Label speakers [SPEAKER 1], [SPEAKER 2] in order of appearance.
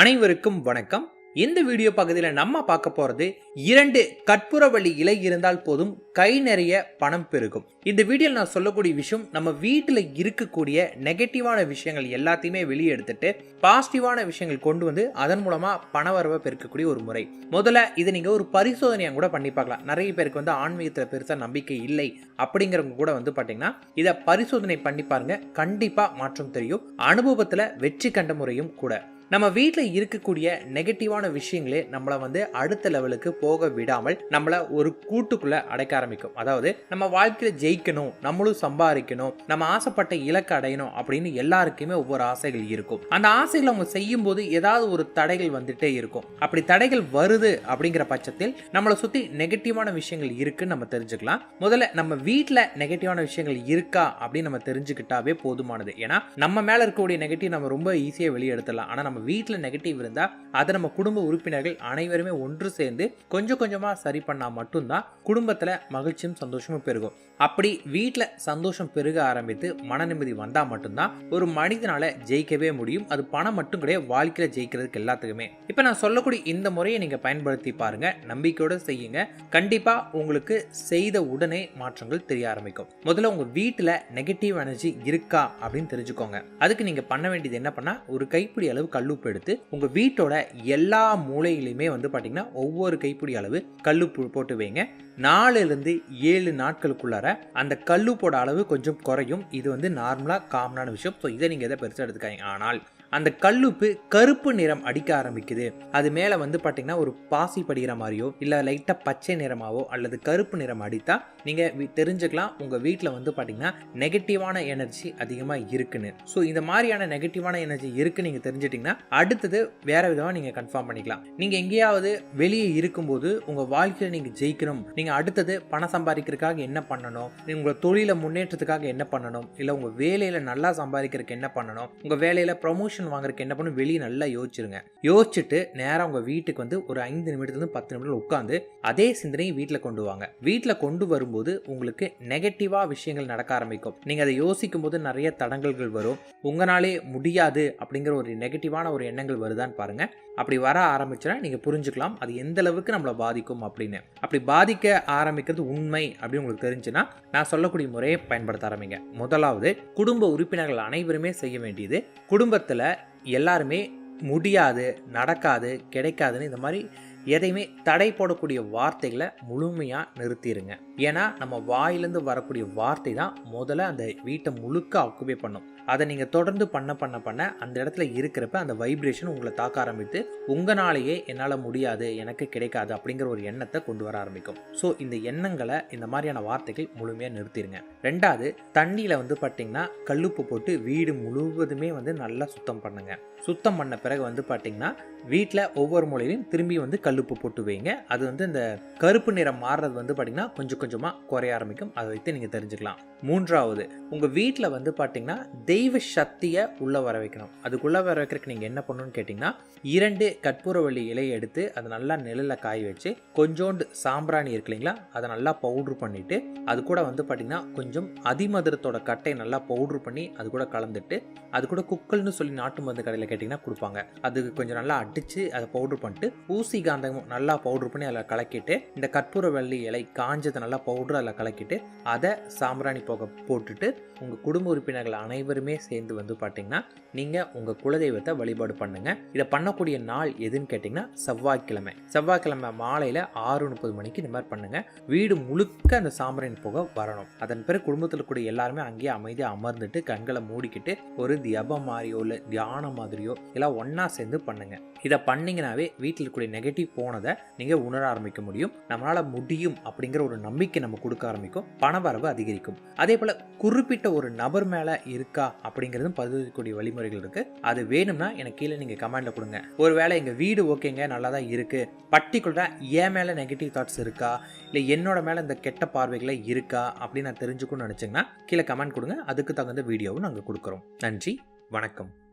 [SPEAKER 1] அனைவருக்கும் வணக்கம். இந்த வீடியோ பகுதியில் நம்ம பார்க்க போகிறது இரண்டு கற்பூரவள்ளி இலை இருந்தால் போதும் கை நிறைய பணம் பெருகும். இந்த வீடியோவில் நான் சொல்லக்கூடிய விஷயம் நம்ம வீட்டில் இருக்கக்கூடிய நெகட்டிவான விஷயங்கள் எல்லாத்தையுமே வெளியே எடுத்துட்டு பாசிட்டிவான விஷயங்கள் கொண்டு வந்து அதன் மூலமாக பணவரவை பெருக்கக்கூடிய ஒரு முறை. முதல்ல இதை நீங்கள் ஒரு பரிசோதனையாக கூட பண்ணி பார்க்கலாம். நிறைய பேருக்கு வந்து ஆன்மீகத்தில் பெருசாக நம்பிக்கை இல்லை அப்படிங்கிறவங்க கூட வந்து பார்த்தீங்கன்னா இதை பரிசோதனை பண்ணி பாருங்க. கண்டிப்பாக மாற்றம் தெரியும். அனுபவத்தில் வெற்றி கண்ட முறையும் கூட. நம்ம வீட்டில் இருக்கக்கூடிய நெகட்டிவான விஷயங்களே நம்மளை வந்து அடுத்த லெவலுக்கு போக விடாமல் நம்மளை ஒரு கூட்டுக்குள்ளே அடைக்க ஆரம்பிக்கும். அதாவது நம்ம வாழ்க்கையில் ஜெயிக்கணும் நம்மளும் சம்பாதிக்கணும் நம்ம ஆசைப்பட்ட இலக்கு அடையணும் அப்படின்னு எல்லாருக்குமே ஒவ்வொரு ஆசைகள் இருக்கும். அந்த ஆசைகளை அவங்க செய்யும் போது ஏதாவது ஒரு தடைகள் வந்துட்டே இருக்கும். அப்படி தடைகள் வருது அப்படிங்கிற பட்சத்தில் நம்மளை சுற்றி நெகட்டிவான விஷயங்கள் இருக்குன்னு நம்ம தெரிஞ்சுக்கலாம். முதல்ல நம்ம வீட்டில் நெகட்டிவான விஷயங்கள் இருக்கா அப்படின்னு நம்ம தெரிஞ்சுக்கிட்டாவே போதுமானது. ஏன்னா நம்ம மேலே இருக்கக்கூடிய நெகட்டிவ் நம்ம ரொம்ப ஈஸியாக வெளியே எடுத்துடலாம். ஆனால் நம்ம வீட்டில் நெகட்டிவ் இருந்தால் அதை நம்ம குடும்ப உறுப்பினர்கள் அனைவருமே ஒன்று சேர்ந்து கொஞ்சம் கொஞ்சமாக சரி பண்ணால் மட்டும்தான் குடும்பத்தில் மகிழ்ச்சியும் சந்தோஷமும் பெருகும். அப்படி வீட்டில் சந்தோஷம் பெருக ஆரம்பித்து மன நிம்மதி வந்தால் மட்டும்தான் ஒரு மனிதனால் ஜெயிக்கவே முடியும். அது பணம் மட்டும் கிடையாது வாழ்க்கையில் ஜெயிக்கிறதுக்கு எல்லாத்துக்குமே. இப்போ நான் சொல்லக்கூடிய இந்த முறையை நீங்கள் பயன்படுத்தி பாருங்கள் நம்பிக்கையோடு செய்யுங்க. கண்டிப்பாக உங்களுக்கு செய்த உடனே மாற்றங்கள் தெரிய ஆரம்பிக்கும். முதல்ல உங்கள் வீட்டில் நெகட்டிவ் எனர்ஜி இருக்கா அப்படின்னு தெரிஞ்சுக்கோங்க. அதுக்கு நீங்கள் பண்ண வேண்டியது என்ன பண்ணால் ஒரு கைப்பிடி அளவு கல்லுப்பு எடுத்து உங்கள் வீட்டோட எல்லா மூலையிலையுமே வந்து பார்த்தீங்கன்னா ஒவ்வொரு கைப்பிடி அளவு கல்லுப்பு போட்டு வைங்க. நாலுலேருந்து ஏழு நாட்களுக்குள்ளார அந்த கல்லுப்போட அளவு கொஞ்சம் குறையும். இது வந்து நார்மலாக காமனான விஷயம். ஸோ இதை நீங்கள் எதை பெருசாக எடுத்துக்காங்க ஆனால் அந்த கல்லுப்பு கருப்பு நிறம் அடிக்க ஆரம்பிக்குது. அது மேலே வந்து பார்த்தீங்கன்னா ஒரு பாசி படிகிற மாதிரியோ இல்லை லைட்டாக பச்சை நிறமாவோ அல்லது கருப்பு நிறம் அடித்தா நீங்கள் தெரிஞ்சுக்கலாம். உங்கள் வீட்டில் வந்து பார்த்தீங்கன்னா நெகட்டிவான எனர்ஜி அதிகமாக இருக்குன்னு. ஸோ இந்த மாதிரியான நெகட்டிவான எனர்ஜி இருக்குன்னு நீங்கள் தெரிஞ்சிட்டிங்கன்னா அடுத்தது வேறு விதமாக நீங்கள் கன்ஃபார்ம் பண்ணிக்கலாம். நீங்கள் எங்கேயாவது வெளியே இருக்கும்போது உங்கள் வாழ்க்கையில் நீங்கள் ஜெயிக்கணும். நீங்கள் அடுத்தது பணம் சம்பாதிக்கிறதுக்காக என்ன பண்ணணும்? உங்கள் தொழிலை முன்னேற்றத்துக்காக என்ன பண்ணணும்? இல்லை உங்கள் வேலையில் நல்லா சம்பாதிக்கிறதுக்கு என்ன பண்ணணும்? உங்கள் வேலையில் ப்ரொமோஷன் ப்ரொமோஷன் வாங்குறதுக்கு என்ன பண்ணும்? வெளியே நல்லா யோசிச்சிருங்க. யோசிச்சுட்டு நேராக உங்கள் வீட்டுக்கு வந்து ஒரு ஐந்து நிமிடத்துலேருந்து பத்து நிமிடம் உட்காந்து அதே சிந்தனையை வீட்டில் கொண்டு வாங்க. வீட்டில் கொண்டு வரும்போது உங்களுக்கு நெகட்டிவாக விஷயங்கள் நடக்க ஆரம்பிக்கும். நீங்கள் அதை யோசிக்கும் போது நிறைய தடங்கல்கள் வரும். உங்களாலே முடியாது அப்படிங்கிற ஒரு நெகட்டிவான ஒரு எண்ணங்கள் வருதான்னு பாருங்கள் அப்படி வர ஆரம்பிச்சுன்னா நீங்கள் புரிஞ்சுக்கலாம். அது எந்த அளவுக்கு நம்மளை பாதிக்கும் அப்படின்னு. அப்படி பாதிக்க ஆரம்பிக்கிறது உண்மை அப்படின்னு உங்களுக்கு தெரிஞ்சுன்னா நான் சொல்லக்கூடிய முறையை பயன்படுத்த ஆரம்பிங்க. முதலாவது குடும்ப உறுப்பினர்கள் அனைவருமே செய்ய வேண்டியது குடும்பத்தில் எல்லாருமே முடியாது நடக்காது கிடைக்காதுன்னு இந்த மாதிரி எதையுமே தடை போடக்கூடிய வார்த்தைகளை முழுமையாக நிறுத்திடுங்க ஏன்னா நம்ம வாயிலேருந்து வரக்கூடிய வார்த்தை தான் முதல்ல அந்த வீட்டை முழுக்க ஆக்குபை பண்ணும். அதை நீங்கள் தொடர்ந்து பண்ண பண்ண பண்ண அந்த இடத்துல இருக்கிறப்ப அந்த வைப்ரேஷன் உங்களை தாக்க ஆரம்பித்து உங்களாலேயே என்னால் முடியாது எனக்கு கிடைக்காது அப்படிங்கிற ஒரு எண்ணத்தை கொண்டு வர ஆரம்பிக்கும். ஸோ இந்த எண்ணங்களை இந்த மாதிரியான வார்த்தைகள் முழுமையாக நிறுத்திடுங்க ரெண்டாவது தண்ணியில் வந்து பார்த்தீங்கன்னா கல்லுப்பு போட்டு வீடு முழுவதுமே வந்து நல்லா சுத்தம் பண்ணுங்க. சுத்தம் பண்ண பிறகு வந்து பார்த்தீங்கன்னா வீட்டில் ஒவ்வொரு மூலையிலையும் திரும்பி வந்து கல்லுப்பு போட்டு வைங்க. அது வந்து இந்த கருப்பு நிறம் மாறுறது வந்து பார்த்தீங்கன்னா கொஞ்சம் கொஞ்சமாக குறைய ஆரம்பிக்கும். அதை வைத்து நீங்கள் தெரிஞ்சுக்கலாம். மூன்றாவது உங்கள் வீட்டில் வந்து பார்த்தீங்கன்னா தெய்வ சக்தியை உள்ளே வர வைக்கணும். அதுக்குள்ளே வர வைக்கிறதுக்கு நீங்கள் என்ன பண்ணணும்னு கேட்டிங்கன்னா இரண்டு கற்பூரவள்ளி இலையை எடுத்து அதை நல்லா நிழலில் காய வச்சு கொஞ்சோண்டு சாம்பிராணி இருக்கு இல்லைங்களா அதை நல்லா பவுட்ரு பண்ணிவிட்டு அது கூட வந்து பார்த்திங்கன்னா கொஞ்சம் அதிமதுரத்தோட கட்டையை நல்லா பவுட்ரு பண்ணி அது கூட கலந்துட்டு அது கூட குக்கல்னு சொல்லி நாட்டு மருந்து கடையில் கேட்டிங்கன்னா கொடுப்பாங்க. அது கொஞ்சம் நல்லா அடித்து அதை பவுட்ரு பண்ணிட்டு ஊசி காந்தம் நல்லா பவுட்ரு பண்ணி அதில் கலக்கிட்டு இந்த கற்பூரவள்ளி இலை காஞ்சதை நல்லா பவுட்ரு அதில் கலக்கிட்டு அதை சாம்பிராணி போக போட்டுட்டு உங்கள் குடும்ப உறுப்பினர்கள் அனைவருமே சேர்ந்து வந்து பார்த்தீங்கன்னா நீங்கள் உங்கள் குலதெய்வத்தை வழிபாடு பண்ணுங்க. இதை பண்ணக்கூடிய நாள் எதுன்னு கேட்டிங்கன்னா செவ்வாய்க்கிழமை. செவ்வாய்க்கிழமை மாலையில் ஆறு முப்பது மணிக்கு இந்த மாதிரி பண்ணுங்கள் வீடு முழுக்க அந்த சாம்பரின் புகை வரணும். அதன் பிறகு குடும்பத்தில் கூட எல்லாருமே அங்கேயே அமைதியாக அமர்ந்துட்டு கண்களை மூடிக்கிட்டு ஒரு தியபம் மாதிரியோ இல்லை தியானம் மாதிரியோ எல்லாம் ஒன்றா சேர்ந்து பண்ணுங்கள் இதை பண்ணிங்கனாவே வீட்டில் இருக்கக்கூடிய நெகட்டிவ் போனதை நீங்கள் உணர ஆரம்பிக்க முடியும். நம்மளால் முடியும் அப்படிங்கிற ஒரு நம்பிக்கை நம்ம கொடுக்க ஆரம்பிக்கும். பண வரவு அதிகரிக்கும். அதே போல் குறிப்பிட்ட ஒரு நபர் மேலே இருக்கா அப்படிங்கிறதும் பதிவுக்கூடிய வழிமுறைகள் இருக்கு. அது வேணும்னா எனக்கு கீழே நீங்கள் கமெண்ட்ல கொடுங்க. ஒருவேளை எங்கள் வீடு ஓகேங்க நல்லா தான் இருக்கு. பர்டிகுலராக என் மேலே நெகட்டிவ் தாட்ஸ் இருக்கா? இல்லை என்னோட மேலே இந்த கெட்ட பார்வைகளை இருக்கா? அப்படின்னு நான் தெரிஞ்சுக்கணும்னு நினச்சிங்கன்னா கீழே கமெண்ட் கொடுங்க. அதுக்கு தகுந்த வீடியோவும் நாங்கள் கொடுக்குறோம். நன்றி வணக்கம்.